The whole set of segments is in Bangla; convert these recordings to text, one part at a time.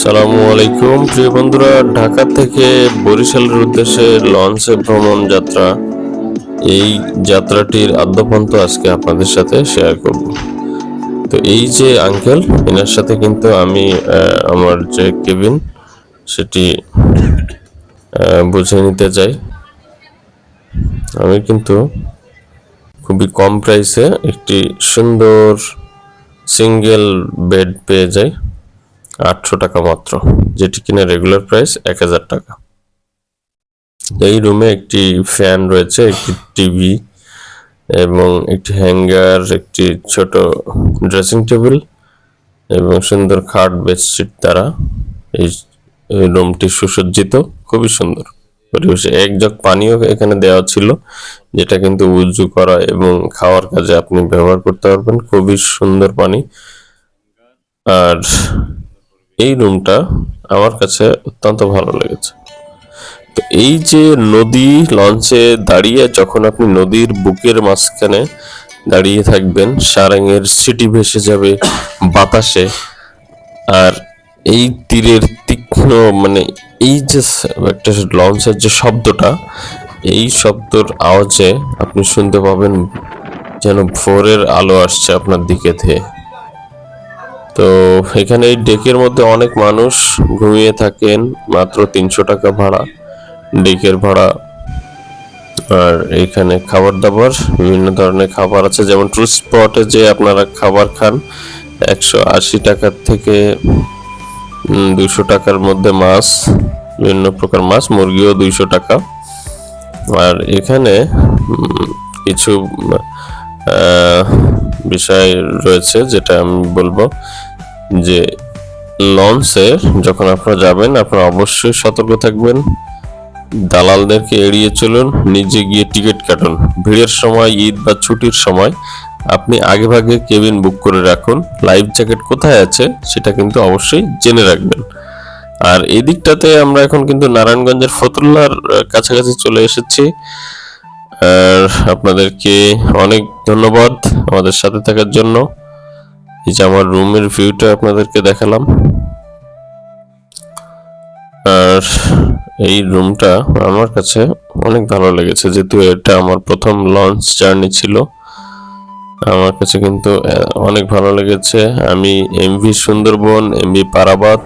সালামু আলাইকুম প্রিয় বন্ধুরা, ঢাকা থেকে বরিশালের উদ্দেশ্যে লঞ্চে ভ্রমণ যাত্রা। এই যাত্রাটির আদ্যপান্ত আজকে আপনাদের সাথে শেয়ার করব। তো এই যে আঙ্কেল এনার সাথে কিন্তু আমি আমার যে কেবিন, সেটি বুঝে নিতে চাই। আমি কিন্তু খুবই কম প্রাইসে একটি সুন্দর সিঙ্গেল বেড পেয়ে যাই আটশো টাকা মাত্র, যেটি কিনা রেগুলার প্রাইস এক হাজার টাকা। এই রুমে একটি ফ্যান রয়েছে, একটি টিভি এবং একটি হ্যাঙ্গার একটি ছোট ড্রেসিং টেবিল এবং সুন্দর খাট বেডশিট দ্বারা এই রুমটি সুসজ্জিত, খুবই সুন্দর। পরিবেশে এক জগ পানিও এখানে দেওয়া ছিল, যেটা কিন্তু উজু করা এবং খাওয়ার কাজে আপনি ব্যবহার করতে পারবেন। খুবই সুন্দর পানি। আর এই রুমটা আমার কাছে অত্যন্ত ভালো লেগেছে। তো এই যে নদী লঞ্চে দাঁড়িয়ে যখন আপনি নদীর বুকের মাঝখানে দাঁড়িয়ে থাকবেন, সারাঙের সিটি ভেসে যাবে বাতাসে, আর এই তীরের তীক্ষ্ণ মানে এই যে একটা লঞ্চের যে শব্দটা, এই শব্দর আওয়াজে আপনি শুনতে পাবেন যেন ভোরের আলো আসছে আপনার দিকে থেকে তো এখানে এই ডেকের মধ্যে অনেক মানুষ ঘুমিয়ে থাকেন, মাত্র তিনশো টাকা ভাড়া, ডেকের ভাড়া। আর এখানে খাবার দাবার বিভিন্ন ধরনের খাবার আছে, যেমন টুরিস্ট স্পটে যে আপনারা খাবার খান, একশো আশি টাকার থেকে দুশো টাকার মধ্যে মাছ, বিভিন্ন প্রকার মাছ, মুরগিও দুইশো টাকা। আর এখানে কিছু বিষয় রয়েছে যেটা আমি বলব যে লঞ্চে যখন আপনারা যাবেন, আপনারা অবশ্যই সতর্ক থাকবেন। দালালদেরকে এড়িয়ে চলুন, নিজে গিয়ে টিকিট কাটুন। ভিড়ের সময়, ঈদ বা ছুটির সময় আপনি আগেভাগে কেবিন বুক করে রাখুন। লাইফ জ্যাকেট কোথায় আছে সেটা কিন্তু অবশ্যই জেনে রাখবেন। আর এই দিকটাতে আমরা এখন কিন্তু নারায়ণগঞ্জের ফতুল্লার কাছাকাছি চলে এসেছি। আর আপনাদেরকে অনেক ধন্যবাদ আমাদের সাথে থাকার জন্য। এই যে আমার রুমের ভিউটা আপনাদেরকে দেখালাম। আর এই রুমটা আমার কাছে অনেক ভালো লেগেছে, যেহেতু এটা আমার প্রথম লঞ্চ জার্নি ছিল। আমার কাছে কিন্তু অনেক ভালো লেগেছে। আমি এমভি সুন্দরবন এমভি পারাবাত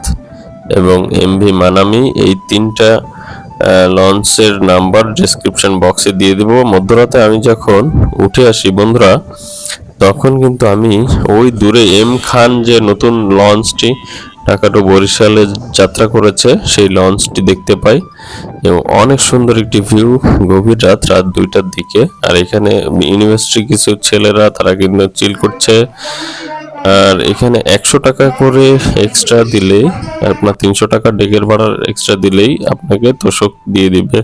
এবং এম ভি মানামি এই তিনটা লঞ্চের নাম্বার ডেসক্রিপশন বক্সে দিয়ে দেবো। মধ্যরাতে আমি যখন উঠে আসি, বন্ধুরা, তখন কিন্তু আমি ওই দূরে এম খান যে নতুন লঞ্চটি ঢাকা টু বরিশালে যাত্রা করেছে, সেই লঞ্চটি দেখতে পাই। এবং অনেক সুন্দর একটি ভিউ, গভীর রাত রাত দুইটার দিকে। আর এখানে ইউনিভার্সিটি কিছু ছেলেরা, তারা কিন্তু চিল করছে। আর এখানে একশো টাকা করে এক্সট্রা দিলেই আপনার তিনশো টাকা ডেকের ভাড়ার এক্সট্রা দিলেই আপনাকে তোষক দিয়ে দিবে।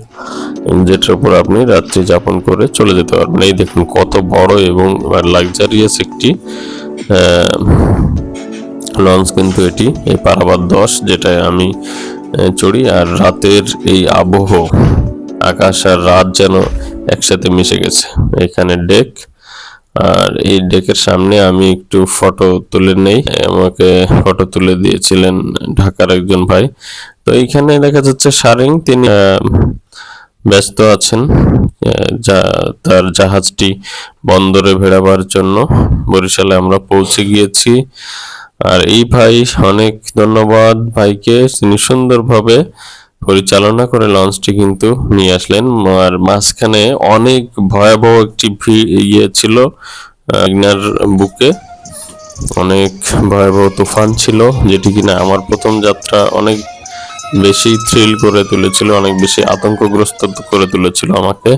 যেটার উপর আপনি রাত্রি যাপন করে চলে যেতে পারবেন। এই দেখুন কত বড় এবং লাক্সারিয়াস একটি লঞ্চ কিন্তু এটি, এই পারাবার দশ যেটায় আমি চড়ি আর রাতের এই আবহ, আকাশ আর রাত যেন একসাথে মিশে গেছে। এখানে ডেক, আর এই ডেকের সামনে আমি একটু ফটো তুলে নেই। আমাকে ফটো তুলে দিয়েছিলেন ঢাকার একজন ভাই। তো এইখানে দেখা যাচ্ছে সারিং, তিনি ব্যস্ত আছেন যা, তার জাহাজটি বন্দরে ভেড়াবার জন্য বরিশালে আমরা পৌঁছে গিয়েছি। আর এই ভাই অনেক ধন্যবাদ ভাইকে তিনি সুন্দরভাবে পরিচালনা করে লঞ্চটি কিন্তু নিয়ে আসলেন। আর মাঝখানে অনেক ভয়াবহ একটি ইয়ে ছিল ইগনার বুকে। অনেক ভয়াবহ তুফান ছিল, যেটি কিনা আমার প্রথম যাত্রা অনেক বেশি থ্রিল করে তুলেছিল, অনেক বেশি আতঙ্কগ্রস্ত করে তুলেছিল আমাকে।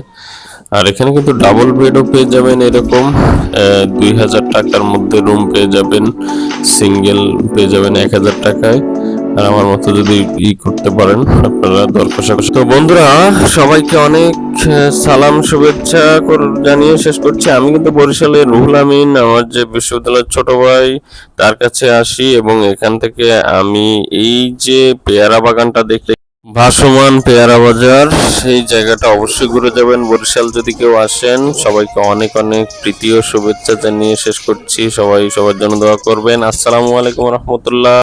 আর এখানে কিন্তু ডাবল বেডও পেয়ে যাবেন এরকম দুই হাজার টাকার মধ্যে রুম পেয়ে যাবেন। সিঙ্গেল পেয়ে যাবেন এক হাজার টাকায়। আর আমার মতো যদি ই করতে পারেন, আপনারা দর কষাকষি। তো বন্ধুরা, সবাইকে অনেক সালাম, শুভেচ্ছা জানিয়ে শেষ করছি। আমি কিন্তু বরিশালের রুহুল আমিন, আমার যে বিশ্ববিদ্যালয়ের ছোট ভাই, তার কাছে আসি এবং এখান থেকে আমি এই যে পেয়ারা বাগানটা দেখে ভাসমান পেয়ারা বাজার, সেই জায়গাটা অবশ্যই ঘুরে যাবেন। বরিশাল যদি কেউ আসেন, সবাইকে অনেক অনেক প্রীতি ও শুভেচ্ছা জানিয়ে শেষ করছি। সবাই সবার জন্য দোয়া করবেন। আসসালামু আলাইকুম রহমতুল্লাহ।